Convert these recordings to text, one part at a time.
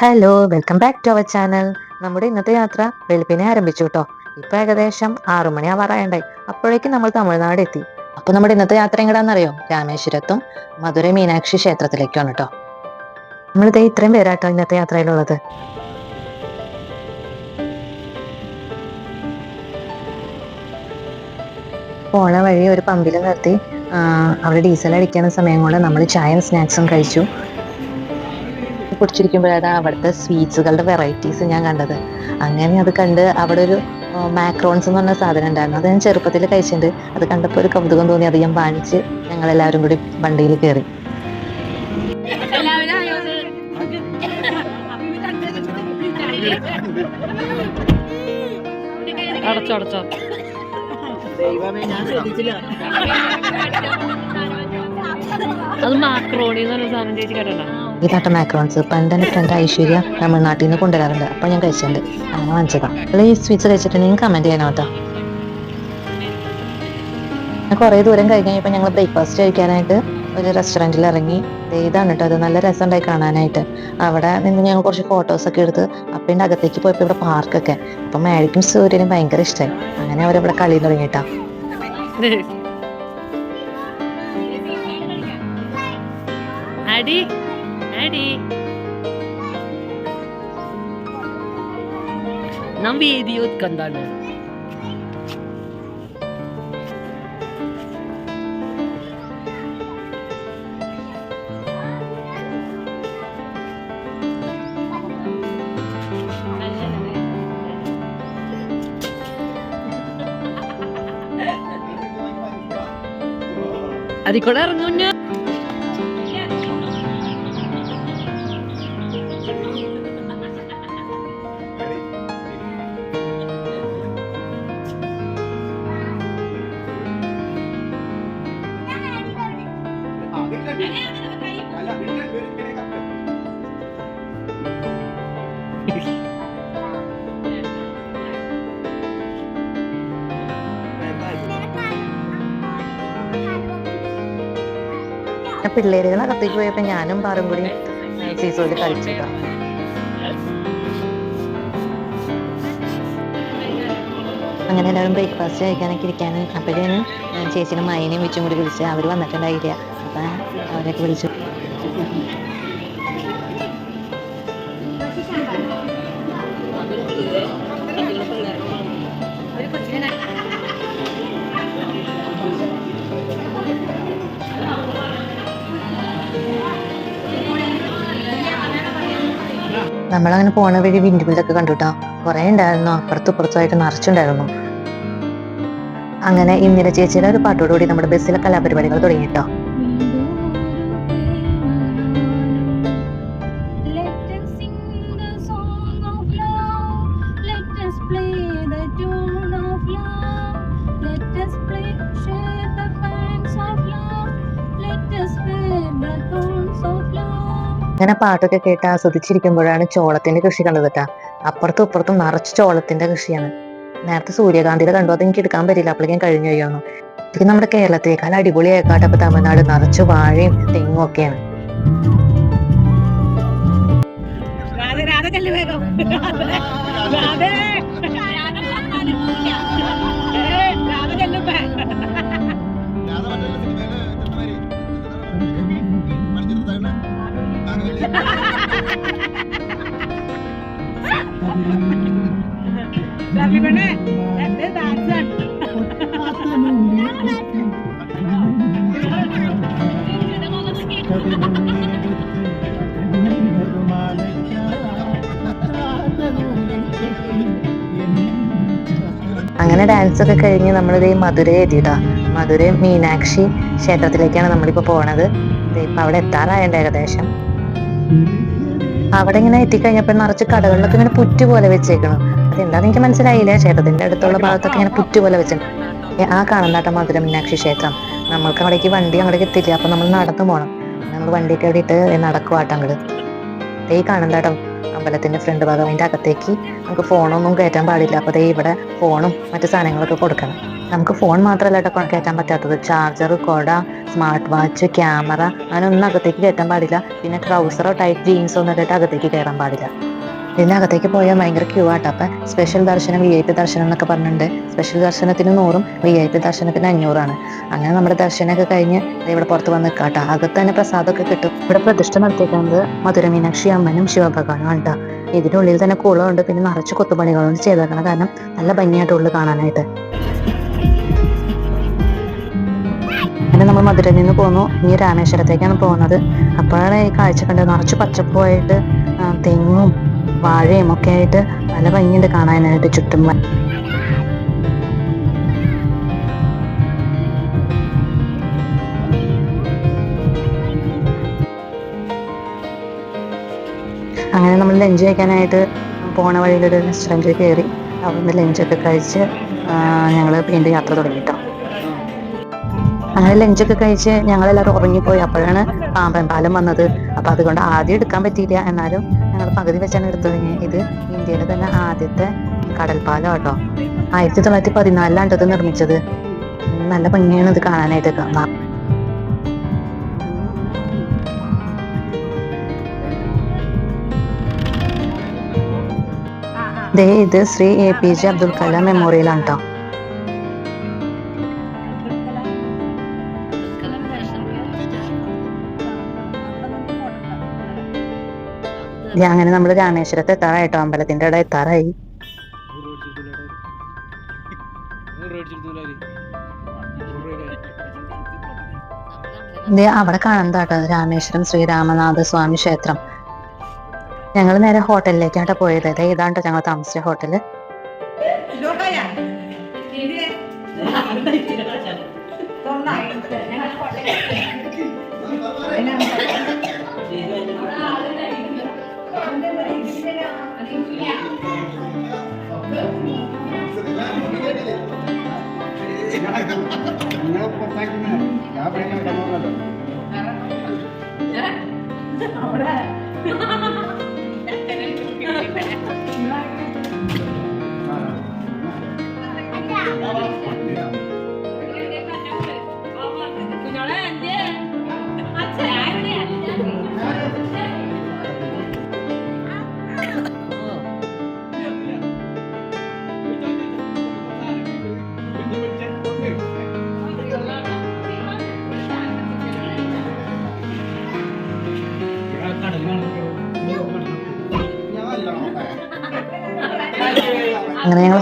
Hello welcome back to our channel നമ്മുടെ ഇന്നത്തെ യാത്ര വെളുപ്പിനെ ആരംഭിച്ചു കേട്ടോ ഇപ്പൊ ഏകദേശം ആറുമണി ആവാറായണ്ടായി അപ്പോഴേക്കും നമ്മൾ തമിഴ്നാട് എത്തി അപ്പൊ നമ്മുടെ ഇന്നത്തെ യാത്ര എങ്ങടാന്നറിയോ? രാമേശ്വരത്തും മധുര മീനാക്ഷി ക്ഷേത്രത്തിലേക്കാണ് കേട്ടോ നമ്മളിതേ ഇത്രയും പേരാട്ടോ ഇന്നത്തെ യാത്രയിലുള്ളത്. പോണ വഴി ഒരു പമ്പിൽ നിർത്തി അവിടെ ഡീസൽ അടിക്കുന്ന സമയം കൊണ്ട് നമ്മൾ ചായയും സ്നാക്സും കഴിച്ചു. കുടിച്ചിരിക്കുമ്പോഴാണ് അവിടുത്തെ സ്വീറ്റ്സുകളുടെ വെറൈറ്റീസ് ഞാൻ കണ്ടത്. അങ്ങനെ അത് കണ്ട് അവിടെ ഒരു മാക്രോൺസ് എന്ന് പറഞ്ഞ സാധനം ഉണ്ടായിരുന്നു. അത് ഞാൻ ചെറുപ്പത്തിൽ കഴിച്ചിട്ടുണ്ട്. അത് കണ്ടപ്പോൾ ഒരു കൗതുകം തോന്നി. അത് ഞാൻ വാങ്ങിച്ച് ഞങ്ങൾ എല്ലാവരും കൂടി വണ്ടിയിൽ കയറി. അടച്ചോ അടച്ചോ. അത് മാക്രോണി എന്ന് പറഞ്ഞ സാധനം ചേച്ചി കേട്ടോ ഇതാട്ട മാക്രോൺസ് പണ്ട് എന്റെ ഐശ്വര്യ തമിഴ്നാട്ടിൽ നിന്ന് കൊണ്ടുവരാറുണ്ട്. അപ്പോൾ ഞാൻ കഴിച്ചിട്ടുണ്ട്. അങ്ങനെ വാങ്ങിച്ചതാണ് അല്ല ഈ സ്വീറ്റ്സ് കഴിച്ചിട്ടുണ്ടെങ്കിൽ കമന്റ് ചെയ്യണം കേട്ടോ. കുറേ ദൂരം കഴിഞ്ഞ് കഴിഞ്ഞപ്പോൾ ഞങ്ങൾ ബ്രേക്ക്ഫാസ്റ്റ് കഴിക്കാനായിട്ട് ഒരു റെസ്റ്റോറന്റിൽ ഇറങ്ങി. ഇതാണ് കേട്ടോ അത് നല്ല രസമുണ്ടായി കാണാനായിട്ട്. അവിടെ നിന്ന് ഞങ്ങൾ കുറച്ച് ഫോട്ടോസ് ഒക്കെ എടുത്ത് അപ്പന്റെ അകത്തേക്ക് പോയപ്പോൾ ഇവിടെ പാർക്കൊക്കെ അപ്പം മേഴിക്കും സൂര്യനും ഭയങ്കര ഇഷ്ടമായി അങ്ങനെ അവരവിടെ കളി തുടങ്ങിയിട്ടാ അടി. അടി നാം വീഡിയോ കണ്ടാണ് അതിക്കൂടെ ഇറങ്ങുന്ന പിന്നെ കത്തിച്ച് പോയപ്പോ ഞാനും പാറും കൂടി സീസോയിൽ കളിച്ചിട്ട. അങ്ങനെ എല്ലാവരും ബ്രേക്ക്ഫാസ്റ്റ് കഴിക്കാനൊക്കെ ഇരിക്കാനും. അപ്പോഴേനും ചേച്ചിയുടെ മായനെയും വെച്ചും കൂടി വിളിച്ച് അവർ വന്നിട്ടുണ്ടായില്ല. അപ്പം അവരൊക്കെ വിളിച്ചു നമ്മളങ്ങനെ പോണ വഴി വിൻഡുമില്ലൊക്കെ കണ്ടുട്ടോ? കുറേ ഉണ്ടായിരുന്നു. അപ്പുറത്തും ഇപ്പുറത്തുമായിട്ട് നിറച്ചുണ്ടായിരുന്നു. അങ്ങനെ ഇന്ദിര ചേച്ചിയുടെ ഒരു പാട്ടോടുകൂടി നമ്മുടെ ബസ്സിലെ കലാപരിപാടികൾ തുടങ്ങി അങ്ങനെ പാട്ടൊക്കെ കേട്ട് ആസ്വദിച്ചിരിക്കുമ്പോഴാണ് ചോളത്തിന്റെ കൃഷി കണ്ടത് കേട്ടാ. അപ്പുറത്തും ഇപ്പുറത്തും നിറച്ച് ചോളത്തിന്റെ കൃഷിയാണ്. നേരത്തെ സൂര്യകാന്തിയുടെ കണ്ടു അത് എനിക്ക് എടുക്കാൻ പറ്റില്ല അപ്പോഴേക്കും കഴിഞ്ഞു കഴിയുന്നു ഇത് നമ്മുടെ കേരളത്തേക്കാൾ അടിപൊളിയായിക്കാട്ടെ. അപ്പൊ തമിഴ്നാട് നിറച്ച് വാഴയും തെങ്ങും ഒക്കെയാണ്. രാധ രാധ. അങ്ങനെ ഡാൻസ് ഒക്കെ കഴിഞ്ഞ് നമ്മളിത് ഈ മധുരയെ എത്തിയിട്ടാ മധുര മീനാക്ഷി ക്ഷേത്രത്തിലേക്കാണ് നമ്മളിപ്പോ പോണത്. ഇപ്പൊ അവിടെ എത്താറായുണ്ട് ഏകദേശം. അവിടെ ഇങ്ങനെ എത്തിക്കഴിഞ്ഞപ്പോൾ നിറച്ച് കടകളിലൊക്കെ ഇങ്ങനെ പുറ്റ് പോലെ വെച്ചേക്കണം. അതെന്താന്ന് എനിക്ക് മനസ്സിലായില്ല. ക്ഷേത്രത്തിന്റെ അടുത്തുള്ള ഭാഗത്തൊക്കെ ഇങ്ങനെ പുറ്റ് പോലെ വെച്ചിട്ടുണ്ട് ആ കാണുന്നാട്ട മധുര മീനാക്ഷി ക്ഷേത്രം. നമ്മൾക്ക് അവിടേക്ക് വണ്ടി അങ്ങോട്ടേക്ക് എത്തില്ല അപ്പൊ നമ്മൾ നടന്നു പോകണം നമ്മൾ വണ്ടിയൊക്കെ അവിടെ ഇട്ട് നടക്കുവാട്ടം അങ്ങോട്ട് ഈ കാണുന്നാട്ടം അമ്പലത്തിന്റെ ഫ്രണ്ട് ഭാഗം അതിന്റെ അകത്തേക്ക് നമുക്ക് ഫോണൊന്നും കയറ്റാൻ പാടില്ല. അപ്പോൾ ദേ ഇവിടെ ഫോണും മറ്റു സാധനങ്ങളൊക്കെ കൊടുക്കണം. നമുക്ക് ഫോൺ മാത്രമല്ല കേട്ടോ കയറ്റാൻ പറ്റാത്തത്. ചാർജർ കൊട സ്മാർട്ട് വാച്ച് ക്യാമറ അങ്ങനെ ഒന്നും അകത്തേക്ക് കയറ്റാൻ പാടില്ല. പിന്നെ ട്രൗസറോ ടൈറ്റ് ജീൻസോ ഒന്നും ഇട്ടിട്ട് അകത്തേക്ക് കയറാൻ പാടില്ല. ഇതിന്റെ അകത്തേക്ക് പോയാൽ ഭയങ്കര ക്യൂ ആട്ടോ. അപ്പം സ്പെഷ്യൽ ദർശനം വി ഐ പി ദർശനം എന്നൊക്കെ പറഞ്ഞിട്ടുണ്ട്. സ്പെഷ്യൽ ദർശനത്തിന് നൂറും വി ഐ പി ദർശനത്തിന് അഞ്ഞൂറാണ്. അങ്ങനെ നമ്മുടെ ദർശനമൊക്കെ കഴിഞ്ഞ് ഇവിടെ പുറത്ത് വന്ന് നിൽക്കാട്ടോ അകത്ത് തന്നെ പ്രസാദമൊക്കെ കിട്ടും. ഇവിടെ പ്രതിഷ്ഠ നടത്തിയിരിക്കുന്നത് മധുര മീനാക്ഷി അമ്മനും ശിവഭഗവാനും കേട്ടോ ഇതിനുള്ളിൽ തന്നെ കുളമുണ്ട്. പിന്നെ നിറച്ച് കൊത്തുപണികളുണ്ട് ചെയ്തേക്കണം കാരണം നല്ല ഭംഗിയായിട്ട് ഉള്ളിൽ കാണാനായിട്ട്. പിന്നെ നമ്മൾ മധുരയിൽ നിന്ന് പോന്നു. ഇനി രാമേശ്വരത്തേക്കാണ് പോകുന്നത്. അപ്പോഴാണ് ഈ കാഴ്ച കണ്ടത്. നിറച്ച് പച്ചപ്പുമായിട്ട് തെങ്ങും വാഴയും ഒക്കെ ആയിട്ട് നല്ല ഭംഗിയുണ്ട് കാണാനായിട്ട് ചുറ്റും. അങ്ങനെ നമ്മൾ ലഞ്ച് കഴിക്കാനായിട്ട് പോണ വഴിയിലൊരു റെസ്റ്റോറന്റിൽ കയറി. അവിടുന്ന് ലഞ്ചൊക്കെ കഴിച്ച് ഞങ്ങൾ വീണ്ടും യാത്ര തുടങ്ങി കേട്ടോ അങ്ങനെ ലഞ്ചൊക്കെ കഴിച്ച് ഞങ്ങളെല്ലാവരും ഉറങ്ങിപ്പോയി. അപ്പോഴാണ് പാമ്പൻ പാലം വന്നത്. അപ്പം അതുകൊണ്ട് ആദ്യം എടുക്കാൻ പറ്റിയില്ല. എന്നാലും ഞങ്ങൾ പകുതി വെച്ചാണ് എടുത്തത്. ഇത് ഇന്ത്യയിലെ തന്നെ ആദ്യത്തെ കടൽപ്പാലം കേട്ടോ ആയിരത്തി തൊള്ളായിരത്തി പതിനാലിലാണ് ഇത് നിർമ്മിച്ചത്. നല്ല ഭംഗിയാണ് ഇത് കാണാനായിട്ട് ദേ ഇത് Shri A P J Abdul Kalam മെമ്മോറിയലാണ് കേട്ടോ അങ്ങനെ നമ്മൾ രാമേശ്വരത്ത് എത്താറായിട്ടോ? അമ്പലത്തിന്റെ അവിടെ എത്താറായി. അവിടെ കാണുന്നതാട്ടോ രാമേശ്വരം ശ്രീരാമനാഥ സ്വാമി ക്ഷേത്രം. ഞങ്ങൾ നേരെ ഹോട്ടലിലേക്കാട്ടോ പോയത്. ദേ ഇതാട്ടോ ഞങ്ങൾ താമസിച്ച ഹോട്ടൽ? ഞാൻ പറയുന്നത്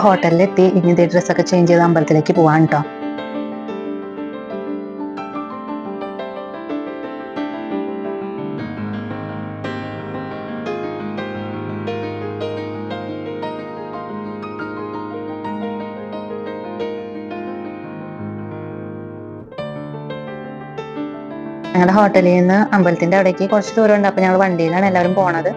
ഹോട്ടലിലെത്തി ഇനി ഇതേ ഡ്രസ്സൊക്കെ ചേഞ്ച് ചെയ്ത് അമ്പലത്തിലേക്ക് പോവാൻ കേട്ടോ ഞങ്ങളുടെ ഹോട്ടലിൽ നിന്ന് അമ്പലത്തിന്റെ അവിടേക്ക് കുറച്ച് ദൂരമുണ്ട്. അപ്പൊ ഞങ്ങൾ വണ്ടിയിലാണ് എല്ലാവരും പോണത്.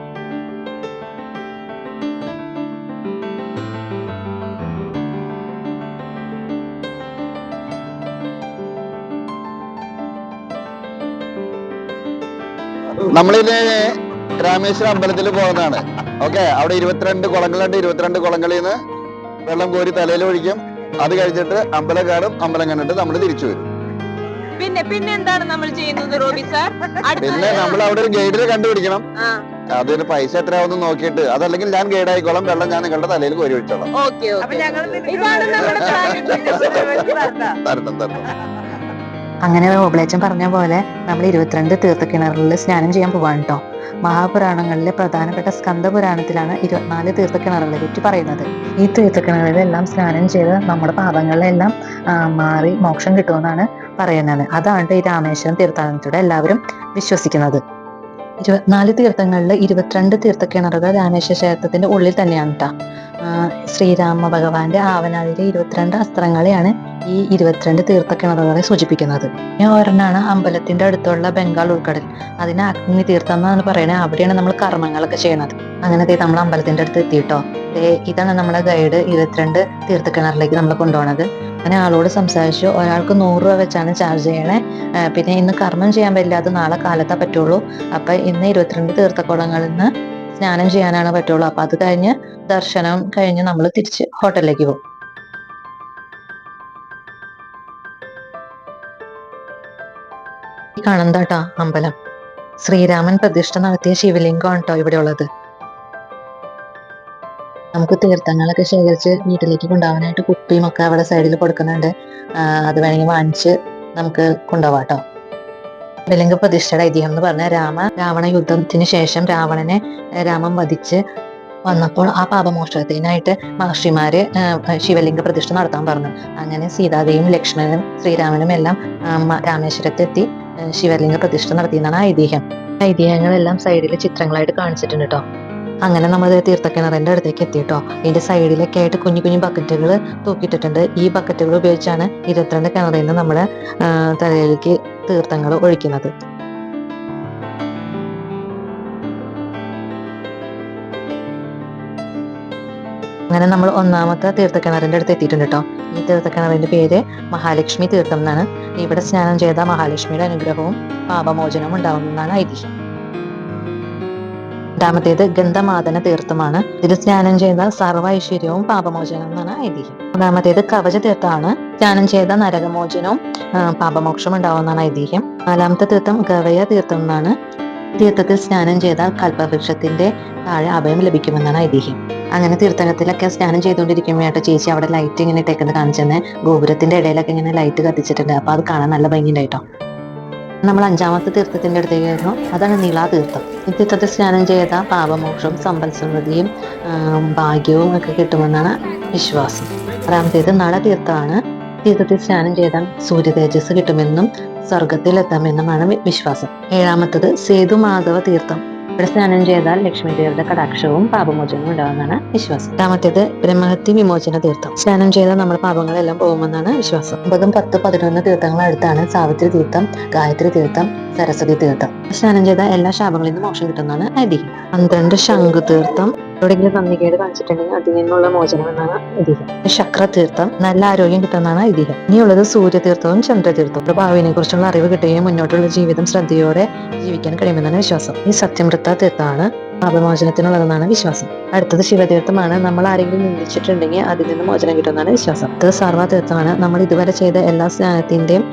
നമ്മളിത് രാമേശ്വരം അമ്പലത്തിൽ പോകുന്നതാണ്. ഓക്കെ അവിടെ ഇരുപത്തിരണ്ട് കുളങ്ങളുണ്ട്. ഇരുപത്തിരണ്ട് കുളങ്ങളിൽ നിന്ന് വെള്ളം കോരി തലയിൽ ഒഴിക്കും. അത് കഴിഞ്ഞിട്ട് അമ്പലം കാണും. അമ്പലം കണ്ടിട്ട് നമ്മൾ തിരിച്ചു വരും. പിന്നെ പിന്നെ എന്താണ് നമ്മൾ ചെയ്യുന്നത് റോബി സാർ? പിന്നെ നമ്മൾ അവിടെ ഒരു ഗൈഡിനെ കണ്ടുപിടിക്കണം. ആ. അതിന് പൈസ എത്രയാവുന്ന നോക്കിയിട്ട്. അതല്ലെങ്കിൽ ഞാൻ ഗൈഡ് ആയിക്കോളാം. വെള്ളം ഞാൻ നിങ്ങളുടെ തലയിൽ കോരി ഒഴിച്ചോളാം. ഓക്കെ ഇതാണ് നമ്മുടെ plan. തരണം തരണം. അങ്ങനെ ഓബളേച്ചൻ പറഞ്ഞ പോലെ നമ്മൾ ഇരുപത്തിരണ്ട് തീർത്ഥക്കിണറുകളിൽ സ്നാനം ചെയ്യാൻ പോവാണ് കേട്ടോ മഹാപുരാണങ്ങളിലെ പ്രധാനപ്പെട്ട സ്കന്ദപുരാണത്തിലാണ് ഇരുപത്തിനാല് തീർത്ഥക്കിണറുകളെ പറ്റി പറയുന്നത്. ഈ തീർത്ഥക്കിണറുകളിലെല്ലാം സ്നാനം ചെയ്ത് നമ്മുടെ പാപങ്ങളിലെല്ലാം മാറി മോക്ഷം കിട്ടുമെന്നാണ് പറയുന്നത്. അതാണ് ഈ രാമേശ്വരം തീർത്ഥാടനത്തിലൂടെ എല്ലാവരും വിശ്വസിക്കുന്നത്. ഇരുപത്തിനാല് തീർത്ഥങ്ങളിൽ ഇരുപത്തിരണ്ട് തീർത്ഥക്കിണറുകൾ രാമേശ്വര ക്ഷേത്രത്തിന്റെ ഉള്ളിൽ തന്നെയാണ് കേട്ടോ ശ്രീരാമ ഭഗവാന്റെ ആവനാഴിയിലെ ഇരുപത്തിരണ്ട് അസ്ത്രങ്ങളെയാണ് ഈ ഇരുപത്തിരണ്ട് തീർത്ഥക്കിണറുകളെ സൂചിപ്പിക്കുന്നത്. ഒരെണ്ണാണ് അമ്പലത്തിന്റെ അടുത്തുള്ള ബംഗാൾ ഉൾക്കടൽ. അതിന് അഗ്നി തീർത്ഥം എന്നാണ് പറയുന്നത്. അവിടെയാണ് നമ്മൾ കർമ്മങ്ങളൊക്കെ ചെയ്യുന്നത്. അങ്ങനെ ദേ നമ്മൾ അമ്പലത്തിന്റെ അടുത്ത് എത്തിയിട്ടോ. ഇതാണ് നമ്മുടെ ഗൈഡ് ഇരുപത്തിരണ്ട് തീർത്ഥക്കിണറിലേക്ക് നമ്മൾ കൊണ്ടുപോണത്. അങ്ങനെ ആളോട് സംസാരിച്ചു. ഒരാൾക്ക് നൂറ് രൂപ വെച്ചാണ് ചാർജ് ചെയ്യണേ. പിന്നെ ഇന്ന് കർമ്മം ചെയ്യാൻ പറ്റില്ല അത് നാളെ കാലത്തേ പറ്റുള്ളൂ. അപ്പൊ ഇന്ന് ഇരുപത്തിരണ്ട് തീർത്ഥക്കുളങ്ങളിൽ നിന്ന് സ്നാനം ചെയ്യാനാണ് പറ്റുള്ളൂ. അപ്പൊ അത് കഴിഞ്ഞ് ദർശനം കഴിഞ്ഞ് നമ്മൾ തിരിച്ച് ഹോട്ടലിലേക്ക് പോകും. കാണുന്ന കേട്ടോ അമ്പലം. ശ്രീരാമൻ പ്രതിഷ്ഠ നടത്തിയ ശിവലിംഗം കേട്ടോ ഇവിടെ ഉള്ളത്. നമുക്ക് തീർത്ഥങ്ങളൊക്കെ ശേഖരിച്ച് വീട്ടിലേക്ക് കൊണ്ടുപോകാനായിട്ട് കുപ്പിയും ഒക്കെ അവിടെ സൈഡിൽ കൊടുക്കുന്നുണ്ട്. അത് വേണമെങ്കിൽ വാങ്ങിച്ച് നമുക്ക് കൊണ്ടുപോകാം കേട്ടോ. ശിവലിംഗ പ്രതിഷ്ഠയുടെ ഐതിഹ്യം എന്ന് പറഞ്ഞ രാമ രാവണ യുദ്ധത്തിന് ശേഷം രാവണനെ രാമം രാമൻ വധിച്ച് വന്നപ്പോൾ ആ പാപമോക്ഷത്തിനായിട്ട് മഹർഷിമാര് ശിവലിംഗ പ്രതിഷ്ഠ നടത്താൻ പറഞ്ഞു. അങ്ങനെ സീതാദേവിയും ലക്ഷ്മണനും ശ്രീരാമനും എല്ലാം രാമേശ്വരത്തെത്തി ശിവലിംഗ പ്രതിഷ്ഠ നടത്തിയെന്നാണ് ഐതിഹ്യം. ഐതിഹ്യങ്ങളെല്ലാം സൈഡിൽ ചിത്രങ്ങളായിട്ട് കാണിച്ചിട്ടുണ്ട് കേട്ടോ അങ്ങനെ നമ്മൾ തീർത്ഥക്കിണറിന്റെ അടുത്തേക്ക് എത്തിയിട്ടോ. ഇതിന്റെ സൈഡിലൊക്കെ ആയിട്ട് കുഞ്ഞു കുഞ്ഞു ബക്കറ്റുകൾ തൂക്കിയിട്ടിട്ടുണ്ട്. ഈ ബക്കറ്റുകൾ ഉപയോഗിച്ചാണ് ഇരുപത്തിരണ്ട് കിണറിൽ നിന്ന് നമ്മുടെ തലയിലേക്ക് തീർത്ഥങ്ങൾ ഒഴിക്കുന്നത്. അങ്ങനെ നമ്മൾ ഒന്നാമത്തെ തീർത്ഥക്കിണറിന്റെ അടുത്ത് എത്തിയിട്ടുണ്ട് കേട്ടോ ഈ തീർത്ഥക്കിണറിന്റെ പേര് മഹാലക്ഷ്മി തീർത്ഥം എന്നാണ്. ഇവിടെ സ്നാനം ചെയ്ത മഹാലക്ഷ്മിയുടെ അനുഗ്രഹവും പാപമോചനവും ഉണ്ടാവുമെന്നാണ് ഐതിഹ്യം. രണ്ടാമത്തേത് ഗന്ധമാതന തീർത്ഥമാണ്. ഇതിൽ സ്നാനം ചെയ്ത സർവ ഐശ്വര്യവും പാപമോചനം എന്നാണ് ഐതിഹ്യം. മൂന്നാമത്തേത് കവച തീർത്ഥമാണ് സ്നാനം ചെയ്ത നരകമോചനവും പാപമോക്ഷവും പാപമോക്ഷം ഉണ്ടാവുമെന്നാണ് ഐതിഹ്യം. നാലാമത്തെ തീർത്ഥം ഗവയ തീർത്ഥം എന്നാണ്. തീർത്ഥത്തിൽ സ്നാനം ചെയ്താൽ കൽപ്പവൃക്ഷത്തിന്റെ താഴെ അഭയം ലഭിക്കുമെന്നാണ് ഐതിഹ്യം. അങ്ങനെ തീർത്ഥത്തിലൊക്കെ സ്നാനം ചെയ്തുകൊണ്ടിരിക്കുമ്പോഴായിട്ട് ചേച്ചി അവിടെ ലൈറ്റ് ഇങ്ങനെ ഇട്ടേക്കുന്നത് കാണിച്ചെന്ന്. ഗോപുരത്തിന്റെ ഇടയിലൊക്കെ ഇങ്ങനെ ലൈറ്റ് കത്തിച്ചിട്ടുണ്ട്. അപ്പൊ അത് കാണാൻ നല്ല ഭംഗിയുണ്ടായിട്ടോ. നമ്മൾ അഞ്ചാമത്തെ തീർത്ഥത്തിന്റെ അടുത്തേക്കായിരുന്നു അതാണ് നീളാ തീർത്ഥം. ഈ സ്നാനം ചെയ്ത പാപമോക്ഷം സമ്പൽ സമൃദ്ധിയും ഭാഗ്യവും ഒക്കെ കിട്ടുമെന്നാണ് വിശ്വാസം. ആറാമത്തേത് നളതീർത്ഥമാണ് തീർത്ഥത്തിൽ സ്നാനം ചെയ്താൽ സൂര്യ തേജസ് കിട്ടുമെന്നും സ്വർഗത്തിലെത്താമെന്നുമാണ് വിശ്വാസം. ഏഴാമത്തത് സേതുമാധവ തീർത്ഥം. ഇവിടെ സ്നാനം ചെയ്താൽ ലക്ഷ്മി ദേവിയുടെ കടാക്ഷവും പാപമോചനവും ഉണ്ടാകുമെന്നാണ് വിശ്വാസം. രണ്ടാമത്തേത് ബ്രഹ്മഹത്യ വിമോചന തീർത്ഥം. സ്നാനം ചെയ്താൽ നമ്മുടെ പാപങ്ങളെല്ലാം പോകുമെന്നാണ് വിശ്വാസം. ഒമ്പതും പത്ത് പതിനൊന്ന് തീർത്ഥങ്ങൾ അടുത്താണ് സാവിത്രി തീർത്ഥം ഗായത്രി തീർത്ഥം സരസ്വതി തീർത്ഥം. സ്നാനം ചെയ്ത എല്ലാ ശാപങ്ങളിൽ നിന്നും മോക്ഷം കിട്ടുന്നതാണ് ഐതിഹ്യം. പന്ത്രണ്ട് ശംഖു തീർത്ഥം എവിടെയെങ്കിലും നന്ദികേട് കാണിച്ചിട്ടുണ്ടെങ്കിൽ അതിൽ നിന്നുള്ള മോചനം എന്നാണ് ഐതിഹ്യം ശക്ര തീർത്ഥം നല്ല ആരോഗ്യം കിട്ടുന്നതാണ് ഐതിഹ്യം ഇനിയുള്ളത് സൂര്യതീർത്ഥവും ചന്ദ്രതീർത്ഥവും. ഒരു ഭാവിനെ കുറിച്ചുള്ള അറിവ് കിട്ടുകയും മുന്നോട്ടുള്ള ജീവിതം ശ്രദ്ധയോടെ ജീവിക്കാൻ കഴിയുമെന്നാണ് വിശ്വാസം. ഈ സത്യമൃത്ത തീർത്ഥമാണ് പാപമോചനത്തിനുള്ളതെന്നാണ് വിശ്വാസം. അടുത്തത് ശിവതീർത്ഥമാണ്. നമ്മൾ ആരെങ്കിലും നിന്ദിച്ചിട്ടുണ്ടെങ്കിൽ അതിൽ നിന്ന് മോചനം കിട്ടുമെന്നാണ് വിശ്വാസം. അടുത്തത് സർവതീർത്ഥമാണ് നമ്മൾ ഇതുവരെ ചെയ്ത എല്ലാ സ്നാനത്തിന്റെയും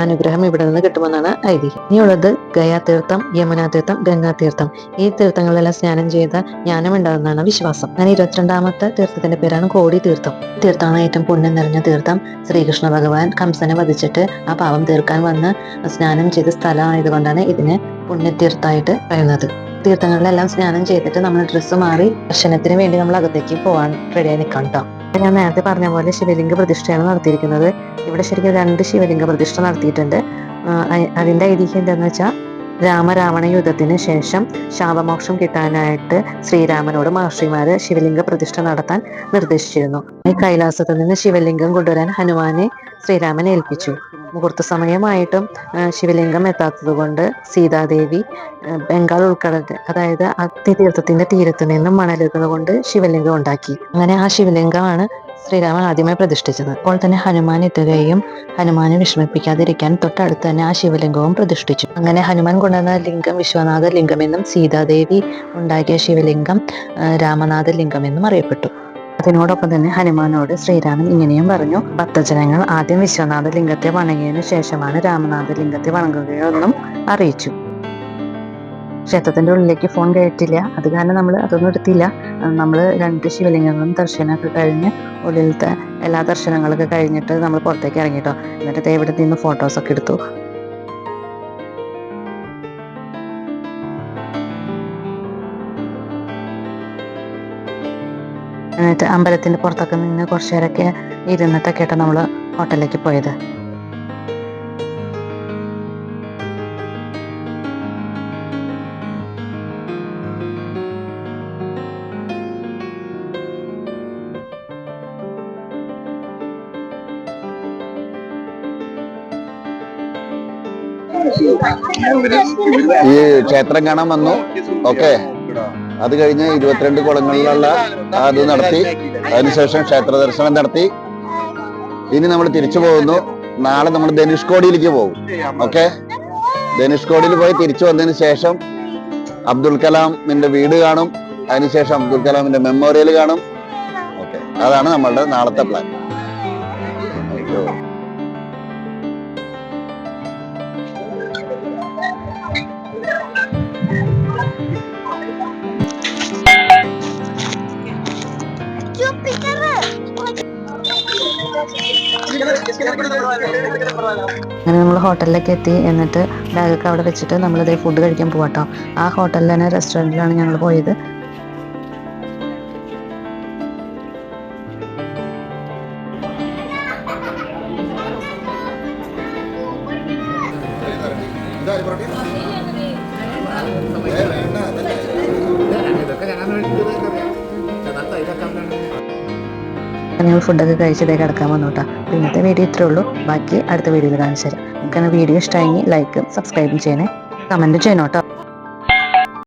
അനുഗ്രഹം ഇവിടെ നിന്ന് കിട്ടുമെന്നാണ് ഐതിഹ്യം. ഇനിയുള്ളത് ഗയാതീർത്ഥം യമുനാതീർത്ഥം ഗംഗാതീർത്ഥം. ഈ തീർത്ഥങ്ങളിലെല്ലാം സ്നാനം ചെയ്ത ജ്ഞാനം ഉണ്ടാകുന്നതാണ് വിശ്വാസം. അങ്ങനെ ഇരുപത്തിരണ്ടാമത്തെ തീർത്ഥത്തിന്റെ പേരാണ് കോടി തീർത്ഥം തീർത്ഥമാണ് ഏറ്റവും പുണ്യം നിറഞ്ഞ തീർത്ഥം. ശ്രീകൃഷ്ണ ഭഗവാൻ കംസനെ വധിച്ചിട്ട് ആ പാപം തീർക്കാൻ വന്ന് സ്നാനം ചെയ്ത സ്ഥലമായതുകൊണ്ടാണ് ഇതിനെ പുണ്യതീർത്ഥമായിട്ട് പറയുന്നത്. തീർത്ഥങ്ങളിലെല്ലാം സ്നാനം ചെയ്തിട്ട് നമ്മൾ ഡ്രസ്സ് മാറി ദർശനത്തിന് വേണ്ടി നമ്മൾ അകത്തേക്ക് പോകാൻ റെഡിയായി നിൽക്കാം കേട്ടോ ഞാൻ നേരത്തെ പറഞ്ഞ പോലെ ശിവലിംഗ പ്രതിഷ്ഠയാണ് നടത്തിയിരിക്കുന്നത്. ഇവിടെ ശരിക്കും രണ്ട് ശിവലിംഗ പ്രതിഷ്ഠ നടത്തിയിട്ടുണ്ട്. അതിന്റെ ഐതിഹ്യം എന്താന്ന് വെച്ചാൽ രാമരാവണ യുദ്ധത്തിന് ശേഷം ശാപമോക്ഷം കിട്ടാനായിട്ട് ശ്രീരാമനോട് മഹർഷിമാര് ശിവലിംഗ പ്രതിഷ്ഠ നടത്താൻ നിർദ്ദേശിച്ചിരുന്നു. ഈ കൈലാസത്തിൽ നിന്ന് ശിവലിംഗം കൊണ്ടുവരാൻ ഹനുമാനെ ശ്രീരാമൻ ഏൽപ്പിച്ചു. മുഹൂർത്ത സമയമായിട്ടും ശിവലിംഗം എത്താത്തത് കൊണ്ട് സീതാദേവി ബംഗാൾ ഉൾക്കടൽ അതായത് അഗ്നിതീർത്ഥത്തിന്റെ തീരത്ത് നിന്നും മണലുകൾ കൊണ്ട് ശിവലിംഗം ഉണ്ടാക്കി. അങ്ങനെ ആ ശിവലിംഗമാണ് ശ്രീരാമൻ ആദ്യമായി പ്രതിഷ്ഠിച്ചത്. അപ്പോൾ തന്നെ ഹനുമാൻ എത്തുകയും ഹനുമാനെ വിഷമിപ്പിക്കാതിരിക്കാൻ തൊട്ടടുത്ത് തന്നെ ആ ശിവലിംഗവും പ്രതിഷ്ഠിച്ചു. അങ്ങനെ ഹനുമാൻ കൊണ്ടുവന്ന ലിംഗം വിശ്വനാഥ ലിംഗമെന്നും സീതാദേവി ഉണ്ടാക്കിയ ശിവലിംഗം രാമനാഥ ലിംഗമെന്നും അറിയപ്പെട്ടു. അതിനോടൊപ്പം തന്നെ ഹനുമാനോട് ശ്രീരാമൻ ഇങ്ങനെയും പറഞ്ഞു. ഭക്തജനങ്ങൾ ആദ്യം വിശ്വനാഥ ലിംഗത്തെ വണങ്ങിയതിനു ശേഷമാണ് രാമനാഥ ലിംഗത്തെ വണങ്ങുകയെന്നും അറിയിച്ചു. ക്ഷേത്രത്തിന്റെ ഉള്ളിലേക്ക് ഫോൺ കയറ്റില്ല. അത് കാരണം നമ്മൾ അതൊന്നും എടുത്തില്ല. നമ്മൾ രണ്ട് ശിവലിംഗങ്ങളും ദർശനമൊക്കെ കഴിഞ്ഞ് ഉള്ളിലത്തെ എല്ലാ ദർശനങ്ങളൊക്കെ കഴിഞ്ഞിട്ട് നമ്മൾ പുറത്തേക്ക് ഇറങ്ങിട്ടോ. എന്നിട്ട് ഇവിടെ നിന്ന് ഫോട്ടോസൊക്കെ എടുത്തു. എന്നിട്ട് അമ്പലത്തിന്റെ പുറത്തൊക്കെ നിന്ന് കുറച്ചു നേരമൊക്കെ ഇരുന്നിട്ടൊക്കെ ആയിട്ടാണ് നമ്മൾ ഹോട്ടലിലേക്ക് പോയത്. ഈ ക്ഷേത്രം കാണാൻ വന്നു. ഓക്കെ. അത് കഴിഞ്ഞ് ഇരുപത്തിരണ്ട് കുളങ്ങളിലുള്ള അത് നടത്തി. അതിനുശേഷം ക്ഷേത്ര ദർശനം നടത്തി. ഇനി നമ്മൾ തിരിച്ചു പോകുന്നു. നാളെ നമ്മൾ ധനുഷ്കോടിയിലേക്ക് പോകും. ഓക്കെ. ധനുഷ്കോടിയിൽ പോയി തിരിച്ചു വന്നതിന് ശേഷം അബ്ദുൽ കലാമിന്റെ വീട് കാണും. അതിനുശേഷം അബ്ദുൽ കലാമിന്റെ മെമ്മോറിയൽ കാണും. ഓക്കെ. അതാണ് നമ്മളുടെ നാളത്തെ പ്ലാൻ അങ്ങനെ നമ്മൾ ഹോട്ടലിലേക്ക് എത്തി. എന്നിട്ട് ബാഗൊക്കെ അവിടെ വെച്ചിട്ട് നമ്മളിതേ ഫുഡ് കഴിക്കാൻ പോവാട്ടോ. ആ ഹോട്ടലിൽ തന്നെ റെസ്റ്റോറന്റിലാണ് ഞങ്ങൾ പോയത്. ഫുഡൊക്കെ കഴിച്ചതേ കിടക്കാൻ വന്നു കേട്ടോ ഇന്നത്തെ വീഡിയോ ഇത്രേ ഉള്ളൂ. ബാക്കി അടുത്ത വീഡിയോയിൽ കാണിച്ചു തരാം. നിങ്ങൾക്ക് വീഡിയോ ഇഷ്ടമായെങ്കിൽ ലൈക്കും സബ്സ്ക്രൈബും ചെയ്യണേ. കമന്റും ചെയ്യണം കേട്ടോ